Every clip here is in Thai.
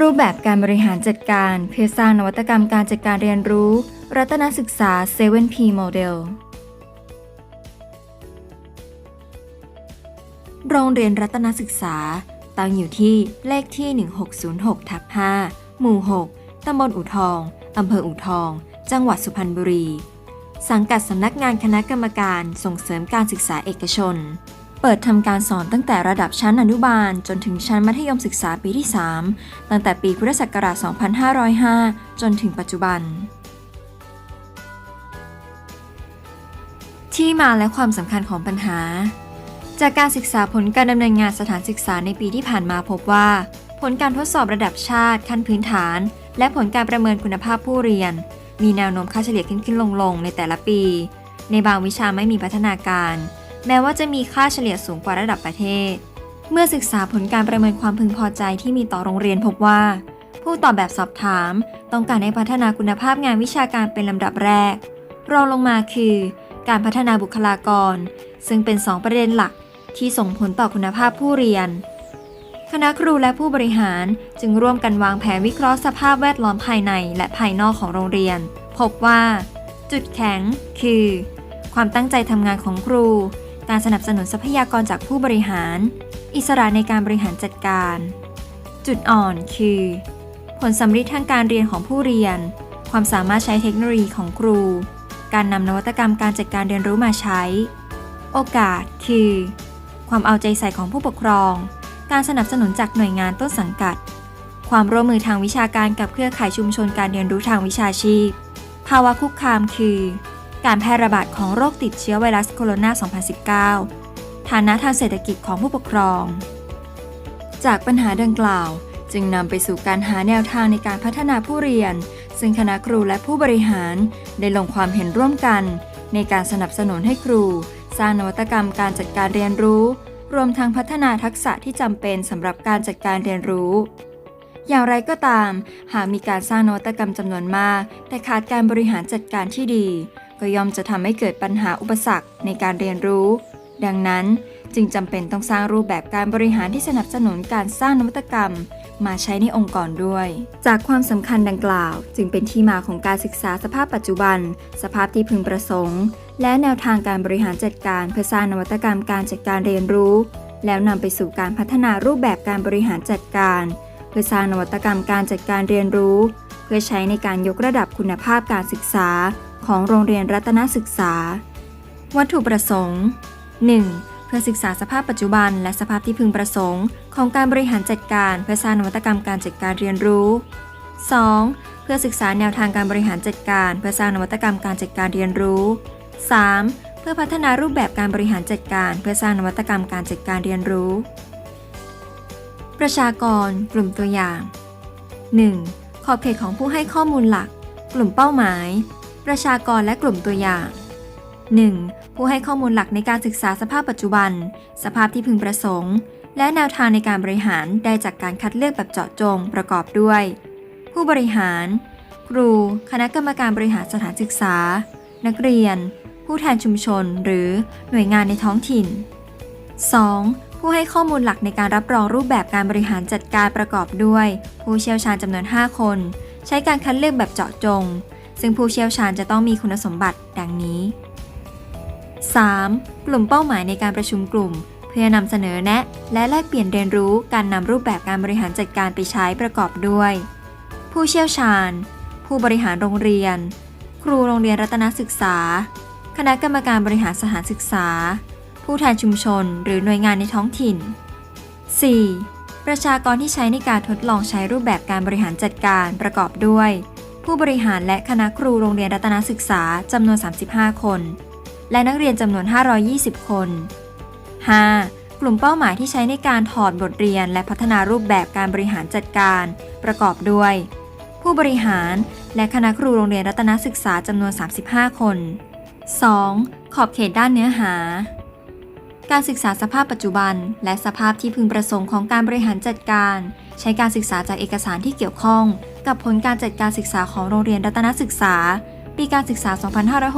รูปแบบการบริหารจัดการ เพื่อสร้างนวัตกรรมการจัดการเรียนรู้ รัตนศึกษา 7P Model โรงเรียนรัตนศึกษา ตั้งอยู่ที่เลขที่ 1606ทับ5หมู่ 6 ตำบลอู่ทอง อำเภออู่ทอง จังหวัดสุพรรณบุรี สังกัดสำนักงานคณะกรรมการส่งเสริมการศึกษาเอกชน เปิดทำการสอนตั้งแต่ระดับชั้นอนุบาล จนถึงชั้นมัธยมศึกษาปีที่ 3 ตั้งแต่ปีพุทธศักราช 2505 จนถึงปัจจุบัน ที่มาและความสำคัญของปัญหา จากการศึกษาผลการดำเนินงานสถานศึกษาในปีที่ผ่านมาพบว่า ผลการทดสอบระดับชาติ ขั้นพื้นฐาน และผลการประเมินคุณภาพผู้เรียน มีแนวโน้มค่าเฉลี่ยขึ้นขึ้นลงลงๆในแต่ละปี ในบางวิชาไม่มีพัฒนาการ แม้ว่าจะมีค่าเฉลี่ยสูงกว่าระดับประเทศ เมื่อศึกษาผลการประเมินความพึงพอใจที่มีต่อโรงเรียนพบว่า ผู้ตอบแบบสอบถาม ต้องการให้พัฒนาคุณภาพงานวิชาการเป็นลำดับแรก รองลงมาคือ การพัฒนาบุคลากร ซึ่งเป็น 2 ประเด็นหลักที่ส่งผลต่อคุณภาพผู้เรียน คณะครูและผู้บริหารจึงร่วมกันวางแผนวิเคราะห์สภาพแวดล้อมภายในและภายนอกของโรงเรียน พบว่า จุดแข็งคือ ความตั้งใจทำงานของครู การสนับสนุนทรัพยากรจากผู้บริหาร อิสระในการบริหารจัดการ จุดอ่อนคือ ผลสำฤทธิ์ทางการเรียนของผู้เรียน ความสามารถใช้เทคโนโลยีของครู การนำนวัตกรรมการจัดการเรียนรู้มาใช้ โอกาสคือ ความเอาใจใส่ของผู้ปกครอง การสนับสนุนจากหน่วยงานต้นสังกัด ความร่วมมือทางวิชาการกับเครือข่ายชุมชนการเรียนรู้ทางวิชาชีพ ภาวะคุกคามคือ การแพร่ระบาดของโรคติดเชื้อไวรัสโคโรนา 2019 ฐานะทางเศรษฐกิจของผู้ปกครอง จากปัญหาดังกล่าว จึงนำไปสู่การหาแนวทางในการพัฒนาผู้เรียน ซึ่งคณะครูและผู้บริหารได้ลงความเห็นร่วมกัน ในการสนับสนุนให้ครู สร้างนวัตกรรมการจัดการเรียนรู้ รวมทั้งพัฒนาทักษะที่จำเป็นสำหรับการจัดการเรียนรู้อย่างไรก็ตาม หากมีการสร้างนวัตกรรมจำนวนมาก แต่ขาดการบริหารจัดการที่ดี ก็ย่อมจะทำให้เกิดปัญหาอุปสรรคในการเรียนรู้ ดังนั้นจึงจำเป็นต้องสร้างรูปแบบการบริหารที่สนับสนุนการสร้างนวัตกรรม มาใช้ในองค์กรด้วย จากความสำคัญดังกล่าว จึงเป็นที่มาของการศึกษาสภาพปัจจุบัน สภาพที่พึงประสงค์ และแนวทางการบริหารจัดการเพื่อสร้างนวัตกรรมการจัดการเรียนรู้ แล้วนำไปสู่การพัฒนารูปแบบการบริหารจัดการ เพื่อสร้างนวัตกรรมการจัดการเรียนรู้ เพื่อใช้ในการยกระดับคุณภาพการศึกษา ของโรงเรียนรัตนศึกษา วัตถุประสงค์ 1. เพื่อศึกษาสภาพปัจจุบัน และสภาพที่พึงประสงค์ ของการบริหารจัดการเพื่อสร้างนวัตกรรมการจัดการเรียนรู้ 2. เพื่อศึกษาแนวทางการบริหารจัดการ เพื่อสร้างนวัตกรรมการจัดการเรียนรู้ 3. เพื่อพัฒนารูปแบบการบริหารจัดการ เพื่อสร้างนวัตกรรมการจัดการเรียนรู้ ประชากร กลุ่มตัวอย่าง 1. ขอบเขตของผู้ให้ข้อมูลหลัก กลุ่มเป้าหมาย ประชากรและกลุ่มตัวอย่าง 1. ผู้ให้ข้อมูลหลักในการศึกษาสภาพปัจจุบัน สภาพที่พึงประสงค์ และแนวทางในการบริหารได้จากการคัดเลือกแบบเจาะจงประกอบด้วย ผู้บริหาร ครู คณะกรรมการบริหารสถานศึกษา นักเรียน ผู้แทนชุมชน หรือหน่วยงานในท้องถิ่น 2. ผู้ให้ข้อมูลหลักในการรับรองรูปแบบการบริหารจัดการประกอบด้วย ผู้เชี่ยวชาญจำนวน 5 คน ใช้การคัดเลือกแบบเจาะจง ซึ่งผู้เชี่ยวชาญจะต้องมีคุณสมบัติดังนี้ 3. กลุ่มเป้าหมายในการประชุมกลุ่ม เพื่อนำเสนอแนะ และแลกเปลี่ยนเรียนรู้การนำรูปแบบการบริหารจัดการไปใช้ประกอบด้วย ผู้เชี่ยวชาญ ผู้บริหารโรงเรียน ครูโรงเรียนรัตนศึกษา คณะกรรมการบริหารสถานศึกษา ผู้แทนชุมชน หรือหน่วยงานในท้องถิ่น 4. ประชากรที่ใช้ในการทดลองใช้รูปแบบการบริหารจัดการประกอบด้วย ผู้บริหารและคณะครูโรงเรียนรัตนศึกษาจำนวน 35 คน และนักเรียนจำนวน 520 คน 5. กลุ่มเป้าหมายที่ใช้ในการถอดบทเรียนและพัฒนารูปแบบการบริหารจัดการ ประกอบด้วย ผู้บริหารและคณะครูโรงเรียนรัตนศึกษาจำนวน 35 คน 2. ขอบเขตด้านเนื้อหา การศึกษาสภาพปัจจุบัน และสภาพที่พึงประสงค์ของการบริหารจัดการ ใช้การศึกษาจากเอกสารที่เกี่ยวข้อง กับผลการจัดการศึกษาของโรงเรียนรัตนศึกษา ปีการศึกษา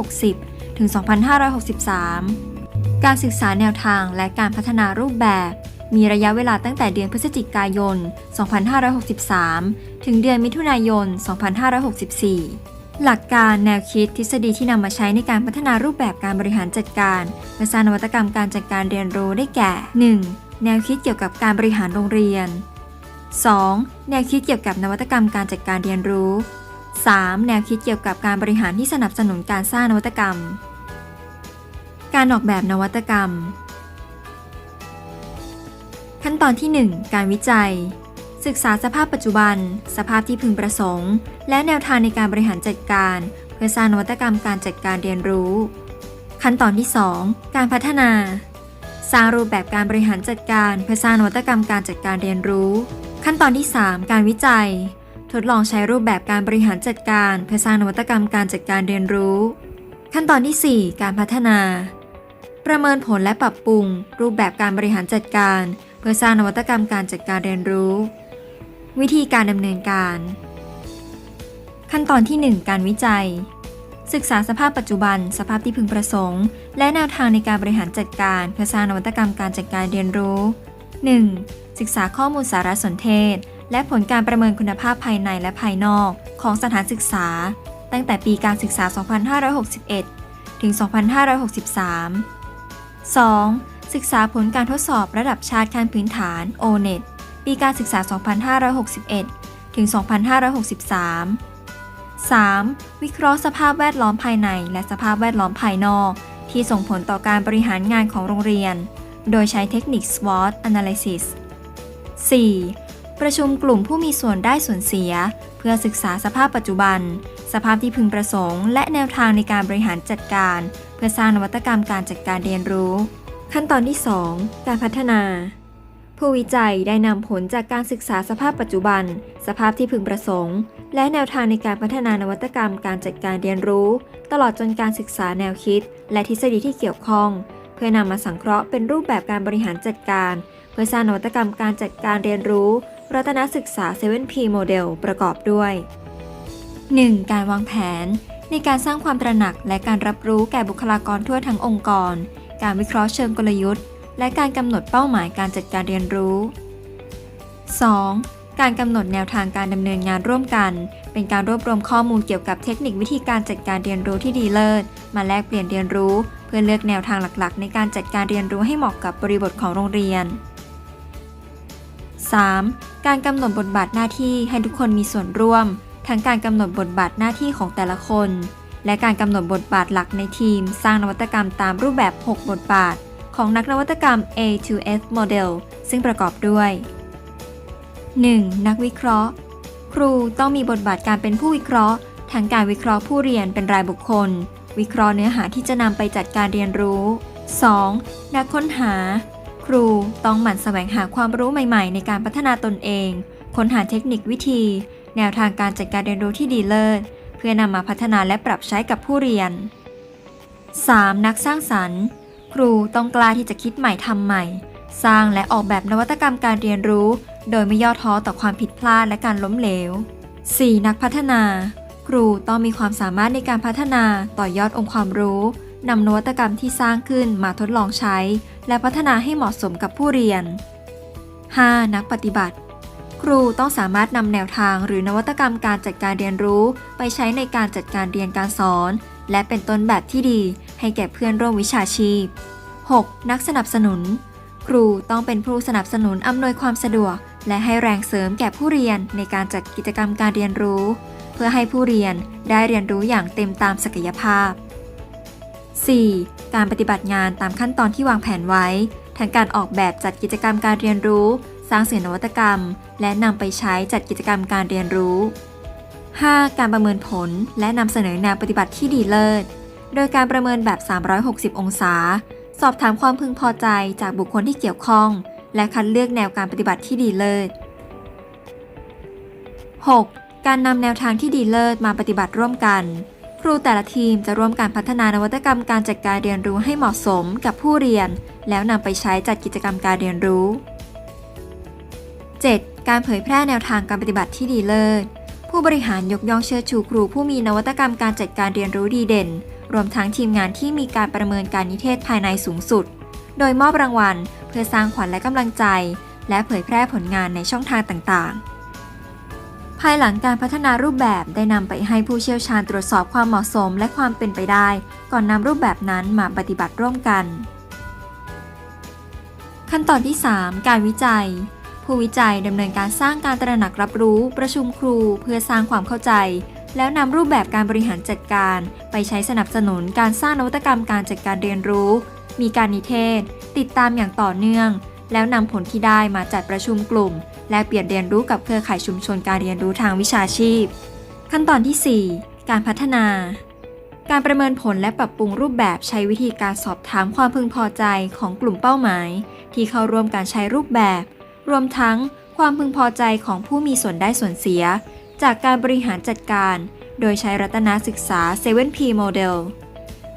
2560 ถึง 2563 การศึกษาแนวทางและการพัฒนารูปแบบ มีระยะเวลาตั้งแต่เดือนพฤศจิกายน 2563 ถึงเดือนมิถุนายน 2564 หลักการแนวคิดทฤษฎีที่นำมาใช้ในการพัฒนารูปแบบการบริหารจัดการเพื่อสร้างนวัตกรรมการจัดการเรียนรู้ได้แก่ 1. แนวคิดเกี่ยวกับการบริหารโรงเรียน 2. แนวคิดเกี่ยวกับนวัตกรรมการจัดการเรียนรู้ 3. แนวคิดเกี่ยวกับการบริหารที่สนับสนุนการสร้างนวัตกรรม การออกแบบนวัตกรรม ขั้นตอนที่ 1 การวิจัย ศึกษาสภาพปัจจุบัน สภาพที่พึงประสงค์ และแนวทางในการบริหารจัดการ เพื่อสร้างนวัตกรรมการจัดการเรียนรู้ ขั้นตอนที่ 2 การพัฒนา สร้างรูปแบบการบริหารจัดการเพื่อสร้างนวัตกรรมการจัดการเรียนรู้ ขั้นตอนที่ 3 การวิจัย ทดลองใช้รูปแบบการบริหารจัดการ เพื่อสร้างนวัตกรรมการจัดการเรียนรู้ ขั้นตอนที่ 4 การพัฒนา ประเมินผลและปรับปรุง รูปแบบการบริหารจัดการเพื่อสร้างนวัตกรรมการจัดการเรียนรู้ วิธีการดำเนินการ ขั้นตอนที่ 1 การวิจัย ศึกษาสภาพปัจจุบัน สภาพที่พึงประสงค์ และแนวทางในการบริหารจัดการเพื่อสร้างนวัตกรรมการจัดการเรียนรู้ 1. ศึกษาข้อมูลสารสนเทศ และผลการประเมินคุณภาพภายในและภายนอก ของสถานศึกษา ตั้งแต่ปีการศึกษา 2561 ถึง 2563 2. ศึกษาผลการทดสอบระดับชาติขั้นพื้นฐาน O-NET ปีการศึกษา 2561 ถึง 2563 3. วิเคราะห์สภาพแวดล้อมภายใน และสภาพแวดล้อมภายนอก ที่ส่งผลต่อการบริหารงานของโรงเรียน โดยใช้เทคนิค SWOT Analysis 4. ประชุมกลุ่มผู้มีส่วนได้ส่วนเสีย เพื่อศึกษาสภาพปัจจุบัน สภาพที่พึงประสงค์ และแนวทางในการบริหารจัดการ เพื่อสร้างนวัตกรรมการจัดการเรียนรู้ ขั้นตอนที่ 2 การพัฒนา ผู้วิจัยได้นำผลจากการศึกษาสภาพปัจจุบัน สภาพที่พึงประสงค์ และแนวทางในการพัฒนานวัตกรรม การจัดการเรียนรู้ ตลอดจนการศึกษาแนวคิด และทฤษฎีที่เกี่ยวข้อง เพื่อนำมาสังเคราะห์เป็นรูปแบบการบริหารจัดการ เพื่อสร้างนวัตกรรมการจัดการเรียนรู้ รัตนศึกษา 7P Model ประกอบด้วย 1. การวางแผน ในการสร้างความตระหนักและการรับรู้แก่บุคลากรทั่วทั้งองค์กร การวิเคราะห์เชิงกลยุทธ์ และการกำหนดเป้าหมายการจัดการเรียนรู้ 2. การกำหนดแนวทางการดำเนินงานร่วมกัน เป็นการรวบรวมข้อมูลเกี่ยวกับเทคนิควิธีการจัดการเรียนรู้ที่ดีเลิศ มาแลกเปลี่ยนเรียนรู้ เพื่อเลือกแนวทางหลักๆ ในการจัดการเรียนรู้ให้เหมาะกับบริบทของโรงเรียน 3. การกำหนดบทบาทหน้าที่ให้ทุกคนมีส่วนร่วม ทั้งการกำหนดบทบาทหน้าที่ของแต่ละคน และการกำหนดบทบาทหลักในทีม สร้างนวัตกรรมตามรูปแบบ 6 บทบาท ของนักนวัตกรรม A to F Model ซึ่งประกอบด้วย 1. นักวิเคราะห์ ครูต้องมีบทบาทการเป็นผู้วิเคราะห์ทั้งการวิเคราะห์ผู้เรียนเป็นรายบุคคล วิเคราะห์เนื้อหาที่จะนำไปจัดการเรียนรู้ 2. นักค้นหา ครูต้องหมั่นแสวงหาความรู้ใหม่ๆ ในการพัฒนาตนเอง ค้นหาเทคนิควิธี แนวทางการจัดการเรียนรู้ที่ดีเลิศเพื่อนำมาพัฒนาและปรับใช้กับผู้เรียน 3. นักสร้างสรรค์ ครูต้องกล้าที่จะคิดใหม่ทำใหม่ สร้างและออกแบบนวัตกรรมการเรียนรู้ โดยไม่ย่อท้อต่อความผิดพลาดและการล้มเหลว 4. นักพัฒนา ครูต้องมีความสามารถในการพัฒนาต่อยอดองค์ความรู้นำนวัตกรรมที่สร้างขึ้นมาทดลองใช้ และพัฒนาให้เหมาะสมกับผู้เรียน 5. นักปฏิบัติ ครูต้องสามารถนำแนวทางหรือนวัตกรรมการจัดการเรียนรู้ ไปใช้ในการจัดการเรียนการสอน และเป็นต้นแบบที่ดี ให้แก่เพื่อนร่วมวิชาชีพ 6. นักสนับสนุน ครูต้องเป็นผู้สนับสนุนอำนวยความสะดวก และให้แรงเสริมแก่ผู้เรียนในการจัดกิจกรรมการเรียนรู้ เพื่อให้ผู้เรียนได้เรียนรู้อย่างเต็มตามศักยภาพ 4. การปฏิบัติงานตามขั้นตอนที่วางแผนไว้ ทั้งการออกแบบจัดกิจกรรมการเรียนรู้ สร้างเสนนวัตกรรม และนำไปใช้จัดกิจกรรมการเรียนรู้ 5. การประเมินผลและนำเสนอแนวปฏิบัติที่ดีเลิศ โดยการประเมินแบบ 360 องศา สอบถามความพึงพอใจจากบุคคลที่เกี่ยวข้อง และคัดเลือกแนวการปฏิบัติที่ดีเลิศ 6. การนำแนวทางที่ดีเลิศมาปฏิบัติร่วมกัน ครูแต่ละทีมจะร่วมการพัฒนานวัตกรรมการจัดการเรียนรู้ให้เหมาะสมกับผู้เรียน แล้วนำไปใช้จัดกิจกรรมการเรียนรู้ 7. การเผยแพร่แนวทางการปฏิบัติที่ดีเลิศ ผู้บริหารยกย่องเชิดชูครูผู้มีนวัตกรรมการจัดการเรียนรู้ดีเด่น รวมทั้งทีมงานที่มีการประเมินการนิเทศภายในสูงสุด โดยมอบรางวัล เพื่อสร้างขวัญและกำลังใจ และเผยแพร่ผลงานในช่องทางต่างๆ ภายหลังการพัฒนารูปแบบได้นำไปให้ผู้เชี่ยวชาญตรวจสอบความเหมาะสมและความเป็นไปได้ ก่อนนำรูปแบบนั้นมาปฏิบัติร่วมกัน ขั้นตอนที่ 3 การวิจัยผู้วิจัยดำเนินการสร้างการตระหนักรับรู้ ประชุมครู เพื่อสร้างความเข้าใจ แล้วนำรูปแบบการบริหารจัดการ ไปใช้สนับสนุนการสร้างนวัตกรรมการจัดการเรียนรู้ มีการนิเทศ ติดตามอย่างต่อเนื่อง แล้วนำผลที่ได้มาจัดประชุมกลุ่ม และเปลี่ยนเรียนรู้กับเครือข่ายชุมชนการเรียนรู้ทางวิชาชีพ ขั้นตอนที่ 4 การพัฒนา การประเมินผลและปรับปรุงรูปแบบใช้วิธีการสอบถามความพึงพอใจของกลุ่มเป้าหมาย ที่เข้าร่วมการใช้รูปแบบ รวมทั้งความพึงพอใจของผู้มีส่วนได้ส่วนเสีย จากการบริหารจัดการ โดยใช้รัตนศึกษา 7P Model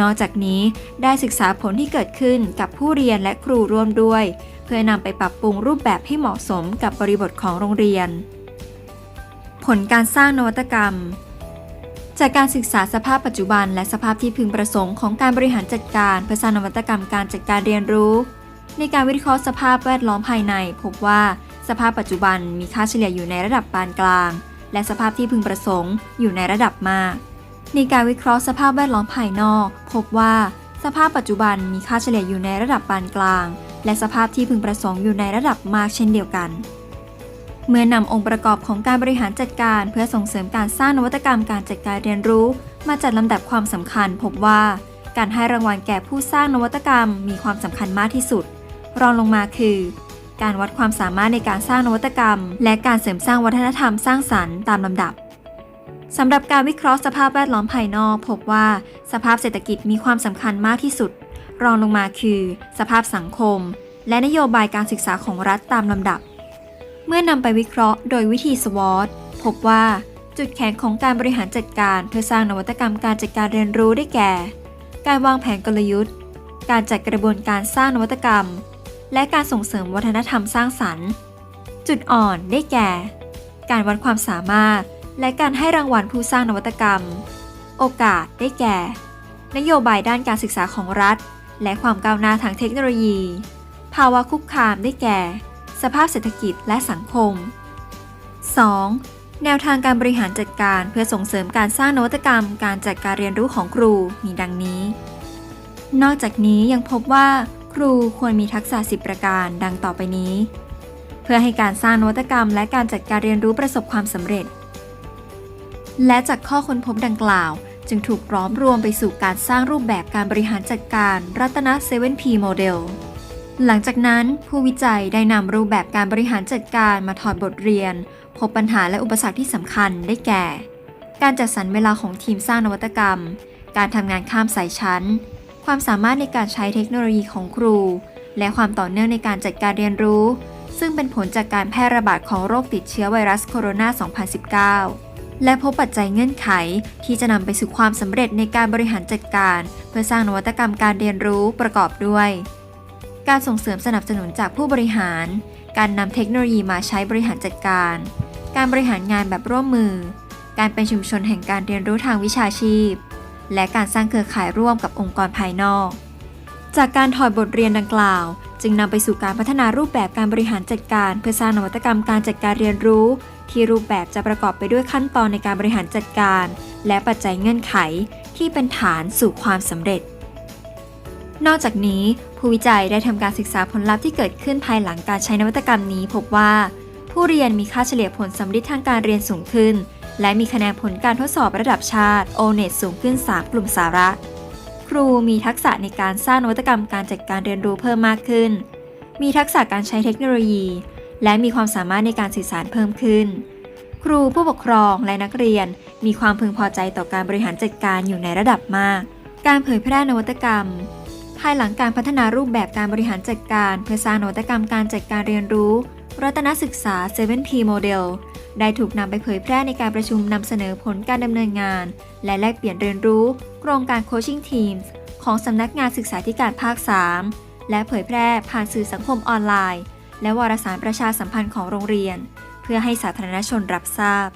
นอกจากนี้ได้ศึกษาผลที่เกิดขึ้นกับผู้เรียนและครูร่วมด้วย เพื่อนำไปปรับปรุงรูปแบบให้เหมาะสมกับบริบทของโรงเรียน ผลการสร้างนวัตกรรม จากการศึกษาสภาพปัจจุบัน และสภาพที่พึงประสงค์ของการบริหารจัดการเพื่อสร้างนวัตกรรมการจัดการเรียนรู้ ในการวิเคราะห์สภาพแวดล้อมภายใน พบว่าสภาพปัจจุบันมีค่าเฉลี่ยอยู่ในระดับปานกลาง และสภาพที่พึงประสงค์อยู่ในระดับมาก ในการวิเคราะห์สภาพแวดล้อมภายนอก พบว่าสภาพปัจจุบันมีค่าเฉลี่ยอยู่ในระดับปานกลาง และสภาพที่พึงประสงค์อยู่ในระดับมากเช่นเดียวกัน เมื่อนำองค์ประกอบของการบริหารจัดการ เพื่อส่งเสริมการสร้างนวัตกรรมการจัดการเรียนรู้ มาจัดลำดับความสำคัญ พบว่าการให้รางวัลแก่ผู้สร้างนวัตกรรมมีความสำคัญมากที่สุด รองลงมาคือ การวัดความสามารถในการสร้างนวัตกรรม และการเสริมสร้างวัฒนธรรมสร้างสรรค์ตามลำดับสำหรับการวิเคราะห์สภาพแวดล้อมภายนอก พบว่าสภาพเศรษฐกิจมีความสำคัญมากที่สุด รองลงมาคือ สภาพสังคม และนโยบายการศึกษาของรัฐตามลำดับ เมื่อนำไปวิเคราะห์โดยวิธีสวอตพบว่า จุดแข็งของการบริหารจัดการ เพื่อสร้างนวัตกรรมการจัดการเรียนรู้ได้แก่ การวางแผนกลยุทธ์ การจัดกระบวนการสร้างนวัตกรรม และการส่งเสริมวัฒนธรรมสร้างสรรค์ จุดอ่อนได้แก่ การวัดความสามารถ และการให้รางวัลผู้สร้างนวัตกรรม โอกาสได้แก่ นโยบายด้านการศึกษาของรัฐ และความก้าวหน้าทางเทคโนโลยี ภาวะคุกคามได้แก่ สภาพเศรษฐกิจและสังคม 2. แนวทางการบริหารจัดการเพื่อส่งเสริมการสร้างนวัตกรรม การจัดการเรียนรู้ของครูมีดังนี้ นอกจากนี้ยังพบว่า ครูควรมีทักษะ 10 ประการดังต่อไปนี้ เพื่อให้การสร้างนวัตกรรม และการจัดการเรียนรู้ประสบความสำเร็จ และจากข้อค้นพบดังกล่าว จึงถูกร้อมรวมไปสู่การสร้างรูปแบบการบริหารจัดการรัตน 7P Model หลังจากนั้นผู้วิจัยได้นำรูปแบบการบริหารจัดการมาถอดบทเรียน พบปัญหาและอุปสรรคที่สำคัญได้แก่ การจัดสรรเวลาของทีมสร้างนวัตกรรม การทำงานข้ามสายชั้น ความสามารถในการใช้เทคโนโลยีของครู และความต่อเนื่องในการจัดการเรียนรู้ ซึ่งเป็นผลจากการแพร่ระบาดของโรคติดเชื้อไวรัสโคโรนา 2019 และพบปัจจัยเงื่อนไขที่จะนำไปสู่ความสำเร็จในการบริหารจัดการ เพื่อสร้างนวัตกรรมการเรียนรู้ประกอบด้วย การส่งเสริมสนับสนุนจากผู้บริหาร การนำเทคโนโลยีมาใช้บริหารจัดการ การบริหารงานแบบร่วมมือ การเป็นชุมชนแห่งการเรียนรู้ทางวิชาชีพ และการสร้างเครือข่ายร่วมกับองค์กรภายนอก จากการถอดบทเรียนดังกล่าว จึงนำไปสู่การพัฒนารูปแบบการบริหารจัดการ เพื่อสร้างนวัตกรรมการจัดการเรียนรู้ ที่รูปแบบจะประกอบไปด้วยขั้นตอนในการบริหารจัดการ และปัจจัยเงื่อนไขที่เป็นฐานสู่ความสำเร็จ นอกจากนี้ ผู้วิจัยได้ทำการศึกษาผลลัพธ์ที่เกิดขึ้นภายหลังการใช้นวัตกรรมนี้ พบว่า ผู้เรียนมีค่าเฉลี่ยผลสำลิดทางการเรียนสูงขึ้น และมีคะแนนผลการทดสอบระดับชาติ O-NET สูงขึ้น 3 กลุ่มสาระ ครูมีทักษะในการสร้างนวัตกรรมการจัดการเรียนรู้เพิ่มมากขึ้น มีทักษะการใช้เทคโนโลยี และมีความสามารถในการสื่อสารเพิ่มขึ้น ครูผู้ปกครองและนักเรียน มีความพึงพอใจต่อการบริหารจัดการอยู่ในระดับมาก การเผยแพร่นวัตกรรมภายหลังการพัฒนารูปแบบการบริหารจัดการ เพื่อสร้างนวัตกรรมการจัดการเรียนรู้ รัตนศึกษา 7P Model ได้ถูกนำไปเผยแพร่ในการประชุมนำเสนอผลการดำเนินงาน และแลกเปลี่ยนเรียนรู้โครงการ Coaching Teams ของสำนักงานศึกษาธิการภาค 3 และเผยแพร่ผ่านสื่อสังคมออนไลน์ และวารสารประชาสัมพันธ์ของโรงเรียน เพื่อให้สาธารณชนรับทราบ